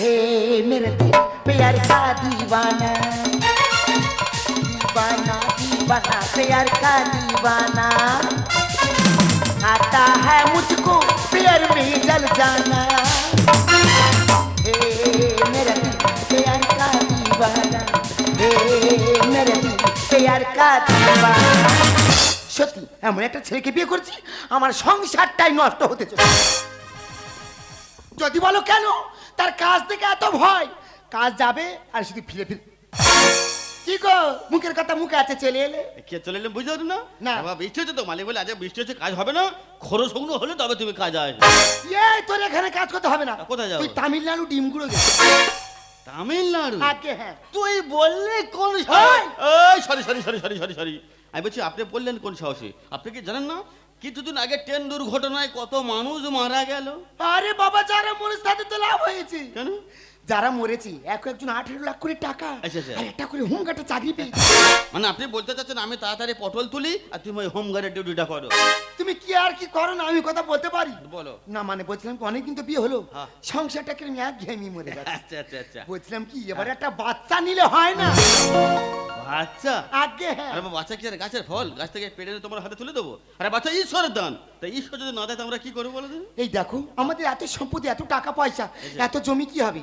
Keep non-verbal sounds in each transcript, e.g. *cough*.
हे मेरे दिल प्यार का दीवाना दीवाना दीवाना प्यार का दीवाना आता है मुझको प्यार में जल जाना हे मेरा दिल प्यार का दीवाना हे मेरा दिल प्यार का दीवाना সত্যি এমন একটা ছেলেকে বিয়ে করছি আমার সংসারটাই নষ্ট হতে চলেছে যদি বলো কেন তার কাজ থেকে এত ভয়। কাজ যাবে আর শুধু ফিরে ফিরে। কি গো মুখের কথা মুখে আছে চলে এলে? কে চলে এলেন বুঝতে না? না। বাবা বৃষ্টি হচ্ছে তো মালিক বলে আজ বৃষ্টি হচ্ছে কাজ হবে না খরচ শুকনো হলে তবে তুমি কাজ আসবে। এই তোর এখানে কাজ করতে হবে না। কোথায় যাব? তুই তামিলনাড়ু ডিমগুলো গেছিস। তামিলনাড়ু? আগে হ্যাঁ। তুই বললে কোন sorry sorry sorry sorry sorry sorry. আমি বলছি আপনি বললেন কোন সাহসে? আপনি কি জানেন না? কিছুদিন আগে ট্রেন দুর্ঘটনায় কত মানুষ মারা গেল? আরে বাবা যারা মরিস তাদের তো লাভ হয়েছে। কেন? যারা মরেছে এক একজন আঠেরো লাখ করে টাকা। আচ্ছা, আচ্ছা। আর একটা করে হোমগার্ডে চাকরি পেয়েছে মানে আপনি বলতে চাচ্ছেন আমি তাড়াতাড়ি পটল তুলি আর তুমি ওই হোম গার্ডের ডিউটিটা করো। তুমি কি আর কি করো না আমি কথা বলতে পারি? বলো। না মানে বলছিলাম কি অনেকদিন তো বিয়ে হলো। হ্যাঁ। সংসারটা কিরম এক ঘেমি মরে যাচ্ছে *laughs* আচ্ছা আচ্ছা আচ্ছা। বলছিলাম কি এবারে একটা বাচ্চা নিলে হয় না। বাচ্চা? আগে হ্যাঁ। আরে বাবা, বাচ্চা কি আর গাছের ফল? গাছ থেকে পেড়ে এনে তোমার হাতে তুলে দেবো? আরে বাচ্চা ঈশ্বরের দান তা ঈশ্বর যদি না দেয় তো আমরা কি করব বলো তো? এই দেখো আমাদের এত সম্পত্তি এত টাকা পয়সা এত জমি কি হবে?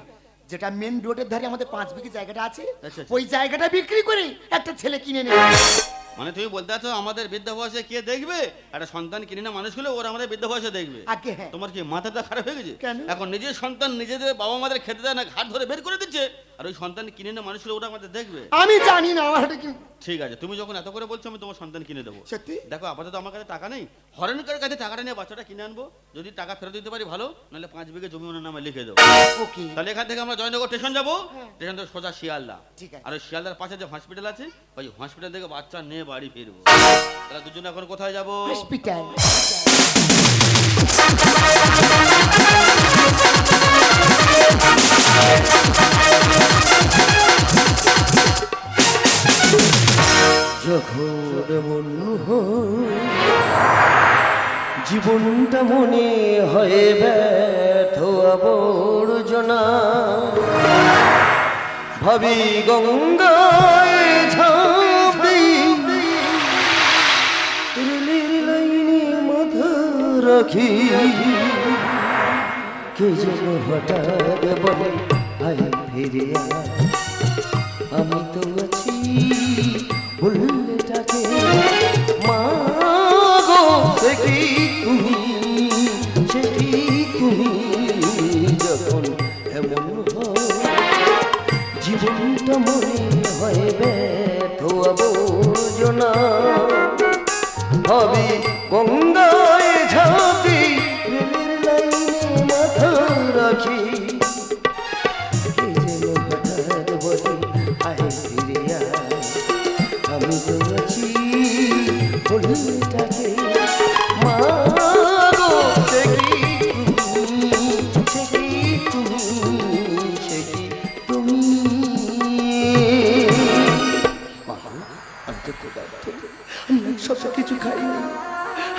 যেটা মেন রোডের ধারে আমাদের পাঁচ বিঘে জায়গাটা আছে আচ্ছা, আচ্ছা। ওই জায়গাটা বিক্রি করে একটা ছেলে কিনে নেবে। মানে তুমি বলতে চাচ্ছ আমাদের বৃদ্ধ বয়সে কে দেখবে? একটা সন্তান কিনে না মানুষ হলে ওরা আমাদের বৃদ্ধ বয়সে দেখবে। আগে হ্যাঁ। তোমার কি মাথাটা খারাপ হয়ে গেছে? কেন? এখন নিজের সন্তান নিজেদের বাবা মাদের খেতে দেয় না ঘাট ধরে বের করে দিচ্ছে। আর ওই সন্তান কিনে না মানুষ হলে ওরা আমাদের দেখবে। আমি জানি না আমার কি ঠিক আছে তুমি যখন এত করে বলছো আমি তোমার সন্তান কিনে দেবো। সত্যি? দেখো আপাতত আমার কাছে টাকা নেই। হরেনকার কাছে টাকাটা নিয়ে বাচ্চাটা কিনে আনব। যদি টাকা ফেরত দিতে পারি ভালো নাহলে পাঁচ বিঘে জমি ওনার নামে লিখে দেবো। ওকে। তাহলে এখান থেকে আমরা জয়নগর স্টেশন যাব। হ্যাঁ। স্টেশন থেকে সোজা শিয়ালদা। ঠিক আছে। আর ওই শিয়ালদার পাশে যে হসপিটাল আছে ওই হসপিটাল থেকে বাচ্চা নিয়ে বাড়ি ফিরবো। তাহলে দুজন এখন কোথায় যাব? হসপিটাল যখন মন জীবনটা মনে হয় ব্যর্থ আবর্জনা ভাবি গঙ্গায় ঝাঁপ লাইনে রাখি। কে যেন হঠাৎ বলে, আয় ফিরে আমি তো আছি ভুলটাকে। মা গো, সে কি তুমি? সে কি তুমি যখন এমন জীবনটা মনে হয় ব্যর্থ আবর্জনা। হবে গঙ্গায় ঝাঁপি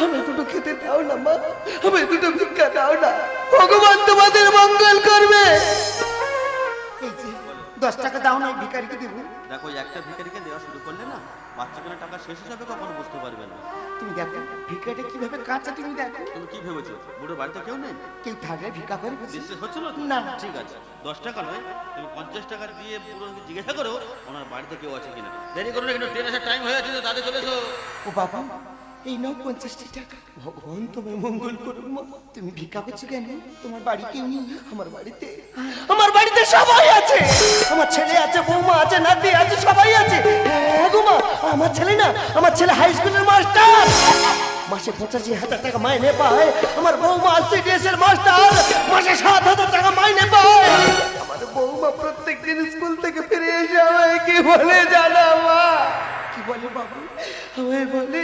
আমার দুটো খেতে দাও না মা। আমার দুটো ভিক্ষা দাও না। ভগবান তোমাদের মঙ্গল করবে। দশ টাকা দাও না ওই ভিখারিকে দেবো। দেখো ওই একটা ভিখারিকে দেওয়া শুরু করলে না বাচ্চা কেনার টাকা শেষ হিসাবে কখনো বুঝতে পারবে না। তুমি দেখো ভিখারিটা কীভাবে কাঁচা তুমি দেখো। তুমি কি ভেবেছো? বুড়ো বাড়িতে কেউ নেই? কেউ থাকলে ভিক্ষা করে বসে। বিশ্বাস হচ্ছে না না। ঠিক আছে দশ টাকা নয় তুমি পঞ্চাশ টাকা দিয়ে পুরো জিজ্ঞাসা করো ওনার বাড়িতে কেউ আছে কিনা। দেরি করো না কিন্তু ট্রেন আসার টাইম হয়ে তো তাদের চলে এসো। ও বাবা এই নাও পঞ্চাশটি টাকা। ভগবান তোমায় মঙ্গল করুন মা। তুমি ভিক্ষা করছ কেন? তোমার বাড়ি কেউ নেই? আমার বাড়িতে আমার বাড়িতে সবাই আছে। আমার ছেলে আছে বৌমা আছে নাতি আছে সবাই আছে। হ্যাঁ গো মা আমার ছেলে না আমার ছেলে হাই স্কুলের মাস্টার মাসে পঁচাশি হাজার টাকা মাইনে পায়। আমার বৌমা সিডিএস এর মাস্টার মাসে সাত হাজার টাকা মাইনে পায়। আমার বৌমা প্রত্যেক দিন স্কুল থেকে ফিরে এসে আমায় কি বলে জানা মা? কি বলে বাবু? আমায় বলে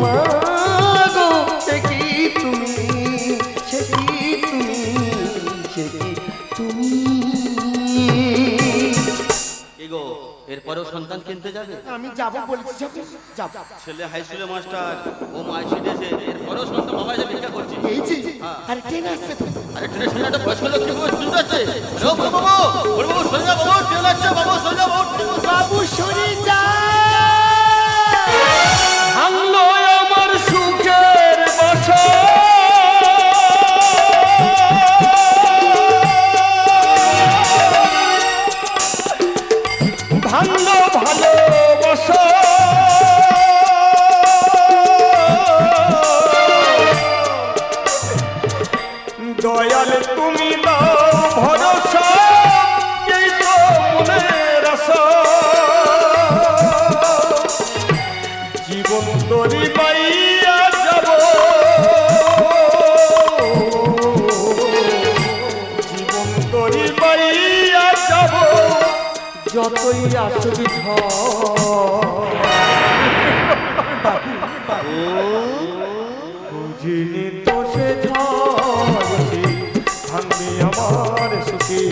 মা এগো এরপরেও সন্তান কিনতে যাবে? আমি যাব বলেছি যাব যাব। ছেলে হাই স্কুলের মাস্টার ও মাই শিখেছে এরপরেও সন্তান বাবা এসে ভিক্ষা করছে। এই যে আরে ট্রেন আসছে তো। আরে ট্রেনের সামনে একটা বয়স্ক লোক কি শুনতে আছে ও বাবু বাবু বাবু সরে যা বাবু ট্রেন আসছে বাবু সরে যা বাবু বাবু সরে যা। ভাঙলো আমার সুখের বাসা যতই আসবি বুঝিনি তো সে ঝড়ছি আমার সুখী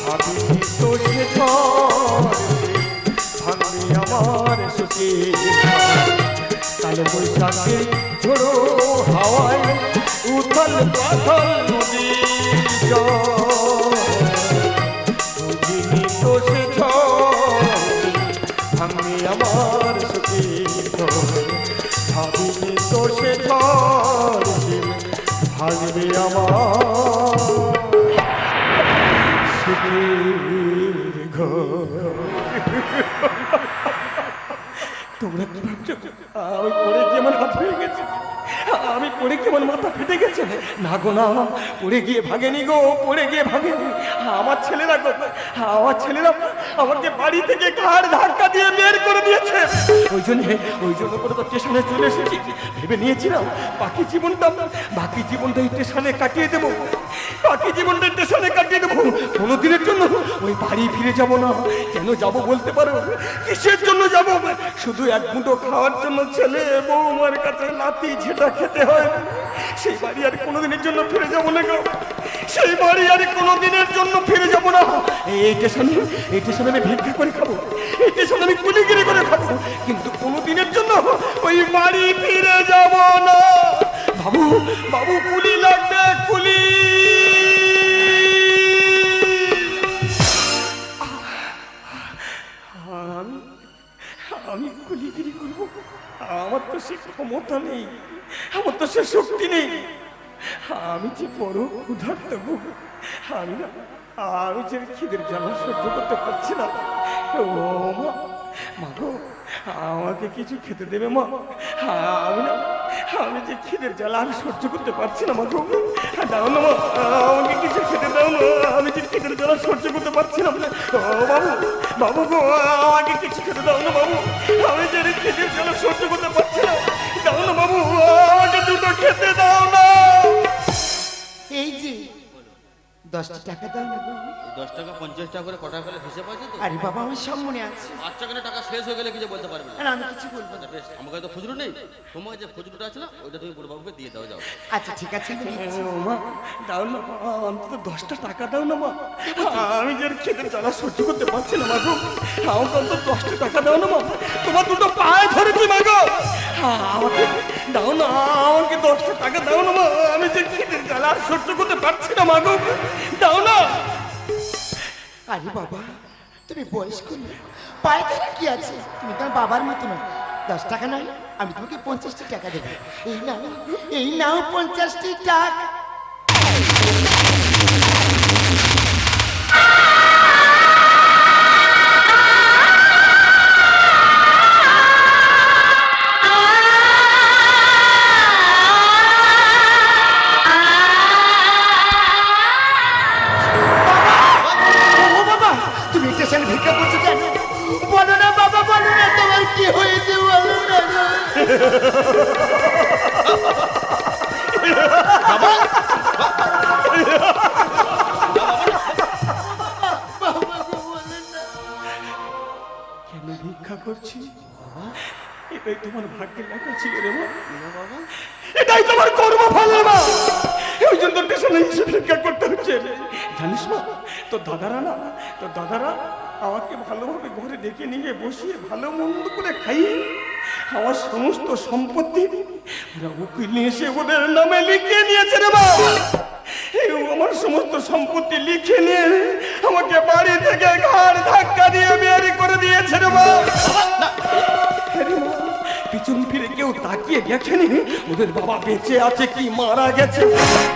ভাবিনি তো সে ঝড়ছি আমার সুখী কালে বৈশাখে ঝোড়ো হাওয়ায় উথল পাথল আমি পড়ে গিয়ে আমার হাত হয়ে গেছে, আমি পড়ে গিয়ে আমার মাথা ফেটে গেছে। না গো না, পড়ে গিয়ে ভাগেনি গো, পড়ে গিয়ে ভাগেনি আমার ছেলেরা গো, আমার ছেলেরা আমাকে বাড়ি থেকে কার ধাক্কা দিয়ে বের করে দিয়েছে? ওই জন্য ওই জন্য করে তো স্টেশনে চলে এসেছি। ভেবে নিয়েছিলাম, বাকি জীবনটা বাকি জীবনটা স্টেশনে কাটিয়ে দেবো। বাকি জীবনটা স্টেশনে কাটিয়ে দেবো। কোনো দিনের জন্য ওই বাড়ি ফিরে যাব না। কেন যাব বলতে পারো? কিসের জন্য যাব? শুধু এক মুঠো খাওয়ার জন্য ছেলে বৌমার কাছে লাতি ঝেটা খেতে হয়। সেই বাড়ি আর কোনোদিনের জন্য ফিরে যাব না গো। সেই বাড়ি আর কোনোদিনের জন্য ফিরে যাব না। এই স্টেশনে এই স্টেশনে আমি ভিক্ষা করে খাব। এই স্টেশনে আমি কুলিগিরি করে খাব। কিন্তু কোনোদিনের জন্য ওই বাড়ি ফিরে যাব না। বাবু বাবু, কুলি লাগবে, কুলি। আমি আমি কুলিগিরি করব। আমার তো সে ক্ষমতা নেই। আমার তো সে শক্তি নেই। আমি যে বড় গো। আমি না আমি যে খিদের জ্বালা সহ্য করতে পারছি না। ও মা মা গো, আমাকে কিছু খেতে দেবে মা? আমি না, আমি যে খিদের জ্বালা আর সহ্য করতে পারছি না মা গো। দাও না মা, আমাকে কিছু খেতে দাও না আমি যে খিদের জ্বালা সহ্য করতে পারছি না। ও বাবু বাবু গো, আমাকে কিছু খেতে দাও না বাবু। আমি যে খিদের জ্বালা সহ্য করতে পারছি না। দাও না বাবু, আমাকে দুটো খেতে দাও না। এই যে দশটা টাকা দাও না গো। দশ টাকা পঞ্চাশ টাকা করে কটা করে হিসেব আছে তো? আরে বাবা আমার সব মনে আছে। আচ্ছা কেন টাকা শেষ হয়ে গেলে কিছু বলতে পারবে না। আমি কিছু বলব না। আচ্ছা, বেশ আমার কাছে তো খুচরো নেই। তোমার যে খুচরোটা আছে না ওইটা তুমি বড়বাবুকে দিয়ে দাও যাও। আচ্ছা ঠিক আছে আমি দিচ্ছি। ও মা দাও না অন্তত দশটা টাকা দাও না মা। আমি যে খেতে জ্বালা সহ্য করতে পারছি না মা গো। আমাকে অন্তত দশটা টাকা দাও না মা। তোমার দুটো পায়ে ধরেছি মা গো। আমাকে দাও না, আমাকে দশটা টাকা দাও না মা, আমি যে খেতে জ্বালা সহ্য করতে পারছি না মা গো। দাও না। আরে বাবা, তুমি বয়স্ক না পায়ে ধরে কি আছে? তুমি তোমার বাবার মতো না দশ টাকা নয়, আমি তোমাকে পঞ্চাশটি টাকা দেবো। এই নাও এই নাও পঞ্চাশটি টাকা। ফল মা। ওই জন্য স্টেশনে এসে ভিক্ষা করতে হচ্ছে। জানিস মা তোর দাদারা না তোর দাদারা আমাকে ভালোভাবে ঘরে ডেকে নিয়ে বসিয়ে ভালো মন্দ করে খাইয়ে আমার সমস্ত সম্পত্তি ওরা উকিল এসে ওদের নামে লিখিয়ে নিয়েছে রে মা। আমার সমস্ত সম্পত্তি লিখে নিয়ে আমাকে বাড়ি থেকে ঘাড় ধাক্কা দিয়ে বিয়ারি করে দিয়েছে রে মা। মা, পিছন ফিরে কেউ তাকিয়ে দেখেনি? ওদের বাবা বেঁচে আছে কি মারা গেছে?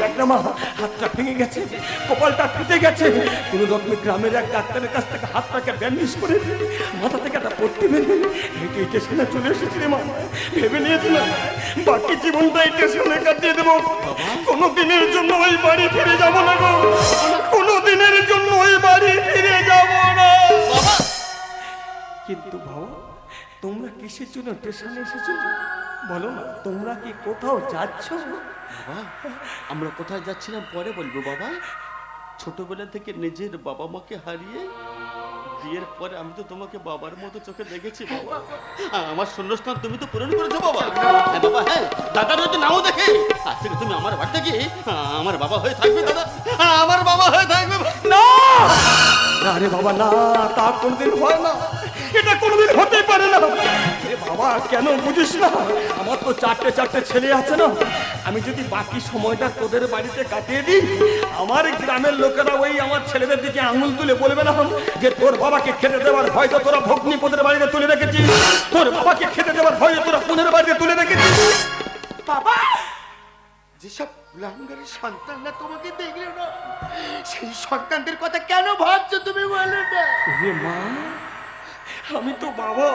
দেখ না মা হাতটা ভেঙে গেছে কপালটা ফেটে গেছে। কোন রকমের গ্রামের এক ডাক্তারের কাছ থেকে হাতটাকে ব্যান্ডেজ করে মাথা থেকে একটা পট্টি বেঁধে হেঁটে স্টেশনে চলে এসেছি রে মা। ভেবে নিয়েছিলাম বাকি জীবনটা এই স্টেশনে কাটিয়ে দেবো। কোনো দিনের জন্য ওই বাড়ি ফিরে যাব না গো। কোনো দিনের জন্য ওই বাড়ি ফিরে তোমরা কিসের জন্য স্টেশনে এসেছ? বলো না তোমরা কি কোথাও যাচ্ছ? বাবা আমরা কোথায় যাচ্ছিলাম পরে বলব বাবা। ছোটবেলা থেকে নিজের বাবা মাকে হারিয়ে বিয়ের পরে আমি তো তোমাকে বাবার মতো চোখে দেখেছি বাবা। আমার শূন্যস্থান তুমি তো পূরণ করেছ বাবা। হ্যাঁ বাবা হ্যাঁ দাদা যদি নাও দেখে আজ থেকে তুমি আমার বাড়িতে গিয়ে আমার বাবা হয়ে থাকবে দাদা আমার বাবা হয়ে থাকবে। না! না রে বাবা না তা কোনদিন হয় না। এটা কোনদিন হতে পারে না। এ বাবা কেন বুঝিস না? আমার তো চারটে চারটে ছেলে আছে না। আমি যদি বাকি সময়টা তোদের বাড়িতে কাটিয়ে দিই আমার গ্রামের লোকেরা ওই আমার ছেলেদের দিকে আঙুল তুলে বলবে না যে তোর বাবাকে খেতে দেওয়ার ভয়টা তোরা ভগ্নিপদের বাড়িতে তুলে রেখেছিস। তোর বাবাকে খেতে দেওয়ার ভয়ে তোরা পুনের বাড়িতে তুলে রেখেছিস। বাবা যেসব লাঙ্গারের সন্তানরা তোমাকে দেখলে না সেই সন্তানদের কথা কেন ভাবছ তুমি বলো না? মা আমি তো বাবা,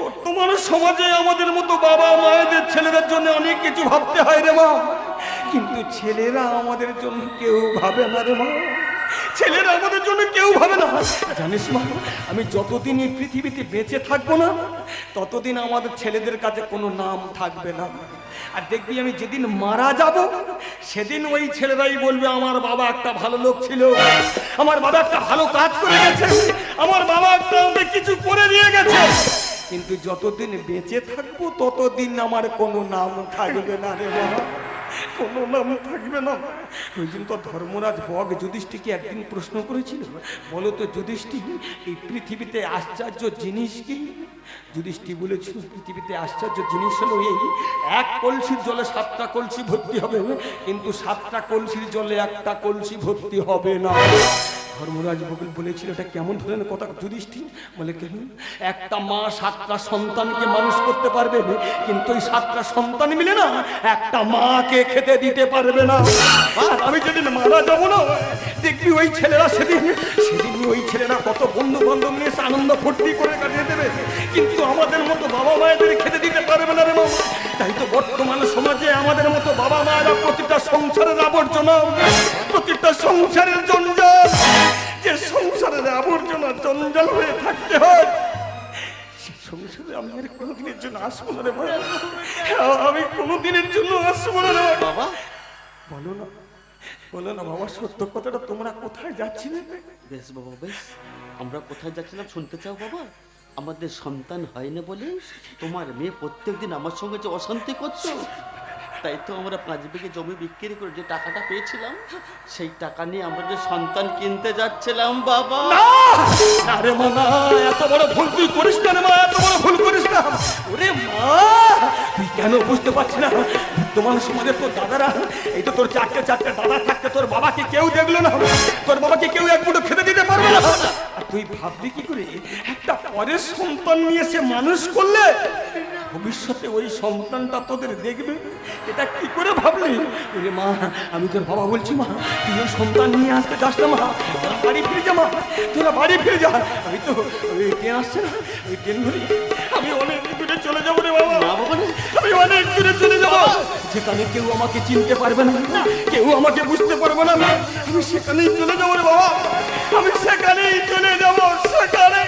বর্তমান সমাজে আমাদের মতো বাবা মায়েদের ছেলেদের জন্য অনেক কিছু ভাবতে হয় রে মা। কিন্তু ছেলেরা আমাদের জন্য কেউ ভাবে না রে মা। আমাদের জন্য কেউ ভাবে না। জানিস মা, আমি যতদিন এই পৃথিবীতে বেঁচে থাকব না, ততদিন আমাদের ছেলেদের কাছে কোনো নাম থাকবে না। আর দেখবি আমি যেদিন মারা যাব, সেদিন ওই ছেলেরাই বলবে, আমার বাবা একটা ভালো লোক ছিল। আমার বাবা একটা ভালো কাজ করে গেছে। আমার বাবা একটা আমাকে কিছু করে দিয়ে গেছে। কিন্তু যতদিন বেঁচে থাকব, ততদিন আমার কোনো নাম থাকবে না রে বাবা। কোনো নাম থাকবে না। ওই তো ধর্মরাজ বগ যুধিষ্ঠিকে একদিন প্রশ্ন করেছিল, বলো তো যুধিষ্ঠি এই পৃথিবীতে আশ্চর্য জিনিস কি? যুধিষ্ঠি বলেছিল, পৃথিবীতে আশ্চর্য জিনিস হলো এই, এক কলসির জলে সাতটা কলসি ভর্তি হবে, কিন্তু সাতটা কলসির জলে একটা কলসি ভর্তি হবে না। ধর্মরাজ বকুল বলেছিল, এটা কেমন ধরনের কথা? যুধিষ্ঠির? বলে, কেন? একটা মা সাতটা সন্তানকে মানুষ করতে পারবে কিন্তু ওই সাতটা সন্তান মিলে না, একটা মাকে খেতে দিতে পারবে না। আমি যদি মারা যাব না ওই ছেলেরা সেদিন সেদিন ওই ছেলেরা কত বন্ধু বান্ধব নিয়ে আনন্দ ফুর্তি করে কাটিয়ে দেবে। কিন্তু আমাদের মতো বাবা মায়েদের খেতে দিতে পারবে না রে মা। তাই তো বর্তমান সমাজে আমাদের মতো বাবা মায়েরা প্রতিটা সংসারের আবর্জনা প্রতিটা সংসারের জঞ্জাল যে সংসারের আবর্জনা জঞ্জাল হয়ে থাকতে হয় সংসারে আমি আর কোনোদিনের জন্য আসব না রে ভাই। আমি কোনোদিনের জন্য আসব না রে বাবা বলো না। বলো না বাবা সত্য কথাটা তোমরা কোথায় যাচ্ছিলে বেশ বাবা বেশ। আমরা কোথায় যাচ্ছিলাম শুনতে চাও বাবা? আমাদের সন্তান হয় না বলে তোমার মেয়ে প্রত্যেকদিন আমার সঙ্গে যে অশান্তি করছ তাই তো আমরা পাঁচ বিঘে জমি বিক্রি করে যে টাকাটা পেয়েছিলাম সেই টাকা নিয়ে আমরা যে সন্তান কিনতে যাচ্ছিলাম বাবা। না! রে মা এত বড় ভুল তুই করিস না মা এত বড় ভুল করিস না। ওরে মা তুই কেন বুঝতে পারছিস না? তোমার সমাজে তোর দাদারা, এই তো তোর চারটে চারটে দাদা থাকতে তোর বাবাকে কেউ দেখল না। তোর বাবাকে কেউ এক খেতে দিতে পারবে না। তুই ভাবলি কি করে? একটা পরের সন্তান নিয়ে সে মানুষ করলে ভবিষ্যতে ওই সন্তানটা তোদের দেখবে? এটা কি করে ভাবলি? ওরে মা, আমি তোর বাবা বলছি মা, তুই ওই সন্তান নিয়ে আসতে যাস না মা। বাড়ি ফিরে যা মা, তোরা বাড়ি ফিরে যা। আমি তো, ওই ট্রেন আসছে না, ওই ট্রেন ধরি আমি অনেক দূরে চলে যাব রে বাবা। বাবা আমি কেউ আমাকে চিনতে পারবে না কেউ আমাকে বুঝতে পারবে না আমি সেখানেই চলে যাব বাবা। আমি সেখানেই চলে যাব, সেখানে।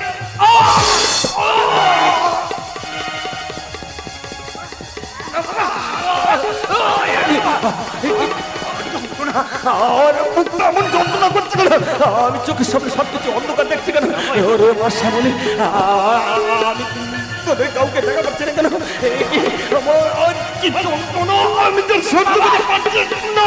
আমি চোখের সামনে সব কিছু অন্ধকার দেখছি কেন? ওরে বলে আমি তোদের কাউকে দেখা পাচ্ছি না কেন কি যন্ত্রণা আমি তো সহ্য করতে পারছি না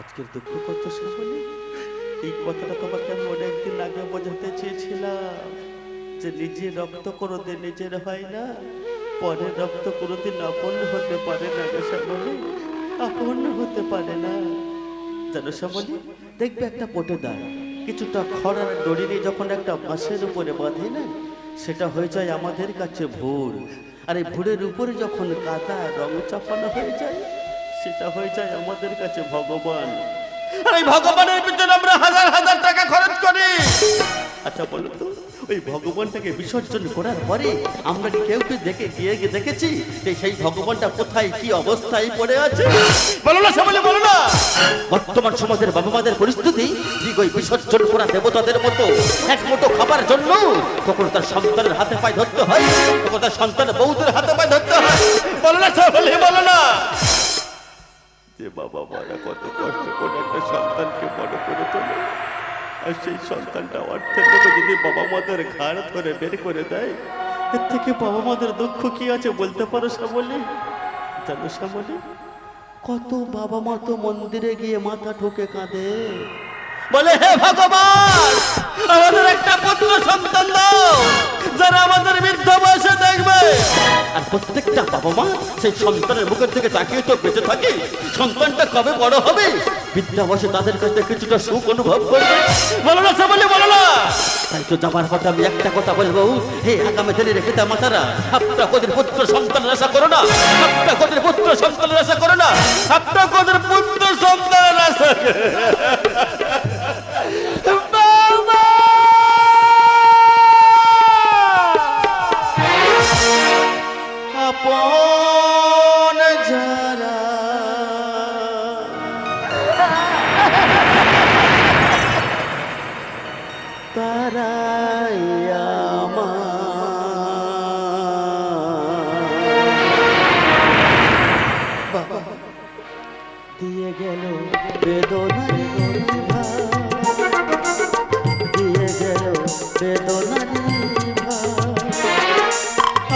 আজকের দুঃখ কত সকলে এই কথাটা তোমাকে আমি অনেকদিন আগে বোঝাতে চেয়েছিলাম যে নিজে রক্ত কোনোদিন নিজের হয় না পরের রক্ত কোনোদিন আপন হতে পারে না রে শ্যামলি আপন হতে পারে না। জানো শ্যামলি দেখবে একটা পটেদার কিছুটা খরার দড়ি নিয়ে যখন একটা বাঁশের উপরে বাঁধে না সেটা হয়ে যায় আমাদের কাছে ভুল। আর এই ভুলের উপরে যখন কাদা, রং চাপানো হয়ে যায়, সেটা হয়ে যায় আমাদের কাছে ভগবান। আর এই ভগবানের পিছনে আমরা হাজার হাজার টাকা খরচ করি। আচ্ছা বলুন তো। ওই ভগবানটাকে বিসর্জন করার পরে আমরা কি কেউ দেখে গিয়ে গিয়ে দেখেছি যে সেই ভগবানটা কোথায় কি অবস্থায় পড়ে আছে? বলো না সবাই বলো না। বর্তমান সমাজের বাবা মাদের পরিস্থিতি ঠিক ওই বিসর্জন করা দেবতাদের মতো। এক মুঠো খাবার জন্য কখনো তার সন্তানের হাতে পায়ে ধরতে হয় তখন তার সন্তান বউদের হাতে পায়ে ধরতে হয়। বলো না সবাই বলো না। যে বাবা মারা কত কষ্ট করে একটা সন্তানকে বড় করে তোলে। আর সেই সন্তানটা অর্থের লোক যদি বাবা মাদের ঘাড় ধরে বের করে দেয়, এর থেকে বাবা মাদের দুঃখ কি আছে বলতে পারো সাবলি জানো সাবলি কত বাবা মা তো মন্দিরে গিয়ে মাথা ঠোকে কাঁদে। বলে, হে ভগবান, আমাদের একটা পুত্র সন্তান দাও, যারা আমাদের বৃদ্ধ বয়সে দেখবে। আর প্রত্যেকটা বাবা মা সেই সন্তানের মুখের দিকে তাকিয়ে তো বেঁচে থাকে, সন্তানটা কবে বড় হবে? বৃদ্ধা বয়সে তাদের কাছে কিছুটা সুখ অনুভব করবে। বলো না সে বলে বলো না। তাই তো যাবার কথা আমি একটা কথা বলব। হে আগামী দিনে রেখে তা মাতারা, আপনার কোদের পুত্র সন্তানের আশা করো না? আপনার কোদের পুত্র সন্তানের আশা করো না? আপনার কোদের পুত্র সন্তানের আশা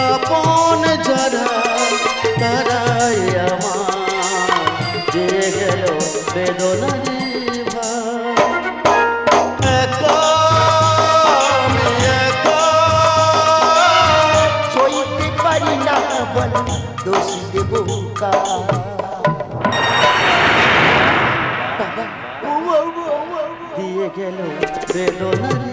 আপন যারা, তারাই আমার গেল বেদনার ভার। একা আমি একা সইতে পারি না বল, দোষ দেব। দিয়ে গেল বেদনার